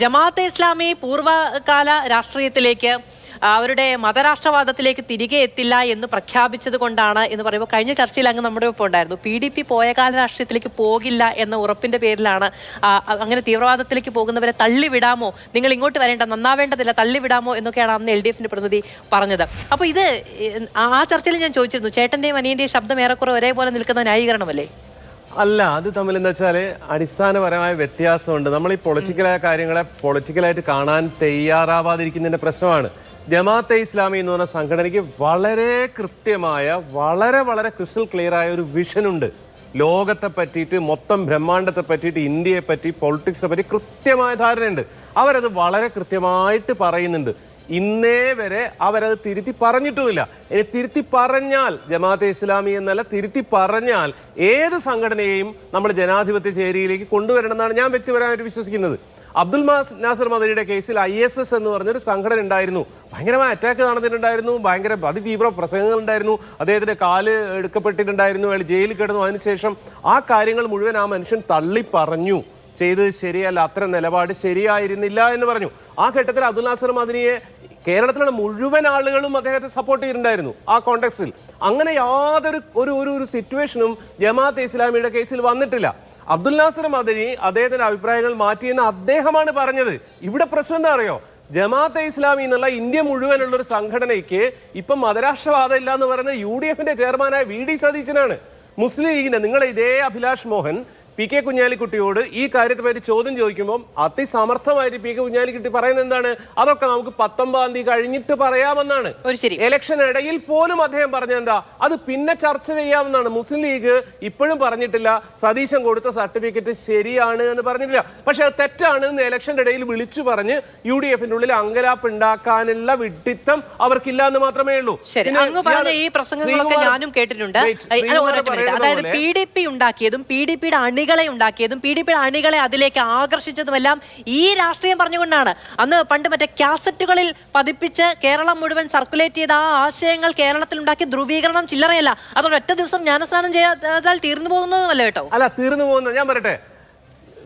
ജമാഅത്തെ ഇസ്ലാമി പൂർവകാല രാഷ്ട്രീയത്തിലേക്ക് അവരുടെ മതരാഷ്ട്രവാദത്തിലേക്ക് തിരികെ എത്തില്ല എന്ന് പ്രഖ്യാപിച്ചത് കൊണ്ടാണ് എന്ന് പറയുമ്പോൾ കഴിഞ്ഞ ചർച്ചയിൽ അങ്ങ് നമ്മുടെ ഒപ്പം ഉണ്ടായിരുന്നു. പി ഡി പി പോയകാല രാഷ്ട്രീയത്തിലേക്ക് പോകില്ല എന്ന ഉറപ്പിന്റെ പേരിലാണ് അങ്ങനെ തീവ്രവാദത്തിലേക്ക് പോകുന്നവരെ തള്ളിവിടാമോ? നിങ്ങൾ ഇങ്ങോട്ട് വരേണ്ട നന്നാവേണ്ടതില്ല തള്ളിവിടാമോ എന്നൊക്കെയാണ് അന്ന് എൽ ഡി എഫിന്റെ പ്രതിനിധി പറഞ്ഞത്. അപ്പോൾ ഇത് ആ ചർച്ചയിൽ ഞാൻ ചോദിച്ചിരുന്നു ചേട്ടന്റെയും അനിയന്റെയും ശബ്ദം ഏറെക്കുറെ ഒരേപോലെ നിൽക്കുന്ന ന്യായീകരണമല്ലേ? അല്ല അത് തമ്മിൽ എന്താ വെച്ചാൽ അടിസ്ഥാനപരമായ വ്യത്യാസമുണ്ട്. നമ്മൾ ഈ പൊളിറ്റിക്കലായ കാര്യങ്ങളെ പൊളിറ്റിക്കലായിട്ട് കാണാൻ തയ്യാറാവാതിരിക്കുന്നതിന്റെ പ്രശ്നമാണ്. ജമാഅത്തെ ഇസ്ലാമി എന്ന് പറഞ്ഞ സംഘടനയ്ക്ക് വളരെ കൃത്യമായ വളരെ വളരെ ക്രിസ്റ്റൽ ക്ലിയർ ആയ ഒരു വിഷനുണ്ട് ലോകത്തെ പറ്റിയിട്ട് മൊത്തം ബ്രഹ്മാണ്ടത്തെ പറ്റിയിട്ട് ഇന്ത്യയെ പറ്റി പൊളിറ്റിക്സിനെ പറ്റി കൃത്യമായ ധാരണയുണ്ട്. അവരത് വളരെ കൃത്യമായിട്ട് പറയുന്നുണ്ട്. ഇന്നേ വരെ അവരത് തിരുത്തി പറഞ്ഞിട്ടുമില്ല. ഇനി തിരുത്തി പറഞ്ഞാൽ ജമാഅത്തെ ഇസ്ലാമി എന്നല്ല തിരുത്തി പറഞ്ഞാൽ ഏത് സംഘടനയെയും നമ്മൾ ജനാധിപത്യ ചേരിയിലേക്ക് കൊണ്ടുവരണമെന്നാണ് ഞാൻ വ്യക്തിപരമായിട്ട് വിശ്വസിക്കുന്നത്. അബ്ദുൽ മാസ് നാസർ മദനിയുടെ കേസിൽ ഐ എസ് എസ് എന്ന് പറഞ്ഞൊരു സംഘടന ഉണ്ടായിരുന്നു. ഭയങ്കരമായ അറ്റാക്ക് നടന്നിട്ടുണ്ടായിരുന്നു. ഭയങ്കര അതിതീവ്ര പ്രസംഗങ്ങൾ ഉണ്ടായിരുന്നു അദ്ദേഹത്തിന്റെ കാൽ എടുക്കപ്പെട്ടിട്ടുണ്ടായിരുന്നു. അയാൾ ജയിലിൽ കിടന്നു. അതിനുശേഷം ആ കാര്യങ്ങൾ മുഴുവൻ ആ മനുഷ്യൻ തള്ളി പറഞ്ഞു ചെയ്തത് ശരിയല്ല അത്തരം നിലപാട് ശരിയായിരുന്നില്ല എന്ന് പറഞ്ഞു. ആ ഘട്ടത്തിൽ അബ്ദുൽ നാസർ മദനിയെ കേരളത്തിലുള്ള മുഴുവൻ ആളുകളും അദ്ദേഹത്തെ സപ്പോർട്ട് ചെയ്തിട്ടുണ്ടായിരുന്നു ആ കോണ്ടെക്സ്റ്റിൽ അങ്ങനെ യാതൊരു ഒരു ഒരു ഒരു സിറ്റുവേഷനും ജമാഅത്തെ ഇസ്ലാമിയുടെ കേസിൽ വന്നിട്ടില്ല. അബ്ദുൽ നാസർ മദനി അദ്ദേഹത്തിന്റെ അഭിപ്രായങ്ങൾ മാറ്റിയെന്ന് അദ്ദേഹമാണ് പറഞ്ഞത്. ഇവിടെ പ്രശ്നം എന്താ അറിയോ? ജമാഅത്തെ ഇസ്ലാമി എന്നുള്ള ഇന്ത്യ മുഴുവനുള്ള ഒരു സംഘടനയ്ക്ക് ഇപ്പം മതരാഷ്ട്രവാദം ഇല്ല എന്ന് പറയുന്നത് യു ഡി എഫിന്റെ ചെയർമാനായ വി ഡി സതീശനാണ്. മുസ്ലിം ലീഗിന്റെ നിങ്ങളെ ഇതേ അഭിലാഷ് മോഹൻ പി കെ കുഞ്ഞാലിക്കുട്ടിയോട് ഈ കാര്യത്തെ പറ്റി ചോദ്യം ചോദിക്കുമ്പോൾ അതിസമർത്ഥമായിട്ട് പി കെ കുഞ്ഞാലിക്കുട്ടി പറയുന്നത് എന്താണ്? അതൊക്കെ നമുക്ക് പത്തൊമ്പതാം തീയതി കഴിഞ്ഞിട്ട് പറയാമെന്നാണ്. ഇലക്ഷൻ ഇടയിൽ പോലും അദ്ദേഹം പറഞ്ഞെന്താ അത് പിന്നെ ചർച്ച ചെയ്യാമെന്നാണ്. മുസ്ലിം ലീഗ് ഇപ്പോഴും പറഞ്ഞിട്ടില്ല. സതീശൻ കൊടുത്ത സർട്ടിഫിക്കറ്റ് ശരിയാണ് എന്ന് പറഞ്ഞിട്ടില്ല. പക്ഷെ അത് തെറ്റാണ് എന്ന് ഇലക്ഷന്റെ ഇടയിൽ വിളിച്ചു പറഞ്ഞ് യു ഡി എഫിന്റെ ഉള്ളിൽ അങ്കലാപ്പ് ഉണ്ടാക്കാനുള്ള വിഡിത്തം അവർക്കില്ല എന്ന് മാത്രമേ ഉള്ളൂ. ഈ പ്രസംഗങ്ങളൊക്കെ ഞാനും കേട്ടിട്ടുണ്ട്. അതായത് പി ഡി പി ഉണ്ടാക്കിയതും പി ഡി പിയുടെ അണികളെ ഉണ്ടാക്കിയതും പി ഡി പിയുടെ അണികളെ അതിലേക്ക് ആകർഷിച്ചതുമെല്ലാം ഈ രാഷ്ട്രീയം പറഞ്ഞുകൊണ്ടാണ്. അന്ന് പണ്ട് മറ്റേ കാസറ്റുകളിൽ പതിപ്പിച്ച് കേരളം മുഴുവൻ സർക്കുലേറ്റ് ചെയ്ത ആ ആശയങ്ങൾ കേരളത്തിൽ ഉണ്ടാക്കി ധ്രുവീകരണം ചില്ലറയല്ല. അതോടെ ഒറ്റ ദിവസം ജ്ഞാനസ്നാനം ചെയ്താൽ തീർന്നു പോകുന്നതുമല്ല കേട്ടോ. അല്ല തീർന്നു പോകുന്ന ഞാൻ പറയട്ടെ.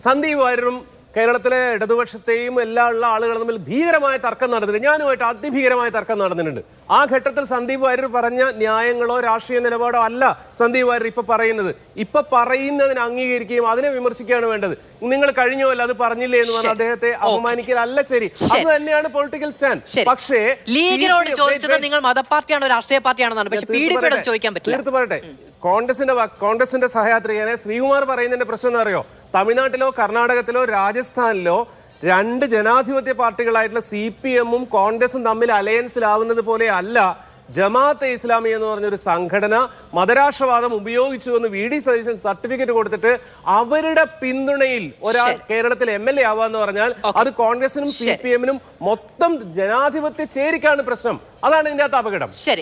സന്ദീപ് വാര്യരും കേരളത്തിലെ ഇടതുപക്ഷത്തെയും എല്ലാ ഉള്ള ആളുകളും തമ്മിൽ ഭീകരമായ തർക്കം നടന്നിട്ടുണ്ട്. ഞാനുമായിട്ട് അതിഭീകരമായ തർക്കം നടന്നിട്ടുണ്ട്. ആ ഘട്ടത്തിൽ സന്ദീപ് വാര്യർ പറഞ്ഞ ന്യായങ്ങളോ രാഷ്ട്രീയ നിലപാടോ അല്ല സന്ദീപ് വാര്യർ ഇപ്പൊ പറയുന്നത്. ഇപ്പൊ പറയുന്നതിന് അംഗീകരിക്കുകയും അതിനെ വിമർശിക്കുകയാണ് വേണ്ടത്. നിങ്ങൾ കഴിഞ്ഞോ അല്ല അത് പറഞ്ഞില്ലേ എന്ന് പറഞ്ഞാൽ അദ്ദേഹത്തെ അപമാനിക്കലല്ല ശരി. അത് തന്നെയാണ് പൊളിറ്റിക്കൽ സ്റ്റാൻഡ്. പക്ഷേ ലീഗിനോട് ചോദിച്ചത് നിങ്ങൾ മതപാർട്ടിയാണോ രാഷ്ട്രീയ പാർട്ടിയാണെന്നാണ്. പക്ഷെ. ചോദിക്കാൻ പറ്റില്ല. തീർത്ത് പറയട്ടെ. കോൺഗ്രസിന്റെ കോൺഗ്രസിന്റെ സഹയാത്രികനെ ശ്രീകുമാർ പറയുന്നതിന്റെ പ്രശ്നം എന്നറിയോ അറിയോ തമിഴ്നാട്ടിലോ കർണാടകത്തിലോ രാജസ്ഥാനിലോ രണ്ട് ജനാധിപത്യ പാർട്ടികളായിട്ടുള്ള സി പി എമ്മും കോൺഗ്രസും തമ്മിൽ അലയൻസിലാവുന്നത് പോലെ അല്ല ജമാഅത്തെ ഇസ്ലാമി എന്ന് പറഞ്ഞൊരു സംഘടന മതരാഷ്ട്രവാദം ഉപയോഗിച്ചു എന്ന് വി ഡി സതീശൻ സർട്ടിഫിക്കറ്റ് കൊടുത്തിട്ട് അവരുടെ പിന്തുണയിൽ ഒരാൾ കേരളത്തിൽ എം എൽ എ ആവാന്ന് പറഞ്ഞാൽ അത് കോൺഗ്രസിനും സി പി എമ്മിനും മൊത്തം ജനാധിപത്യ ചേരിക്കാണ് പ്രശ്നം. അതാണ് ഇതിന്റെ അകത്ത് അപകടം. ശരി.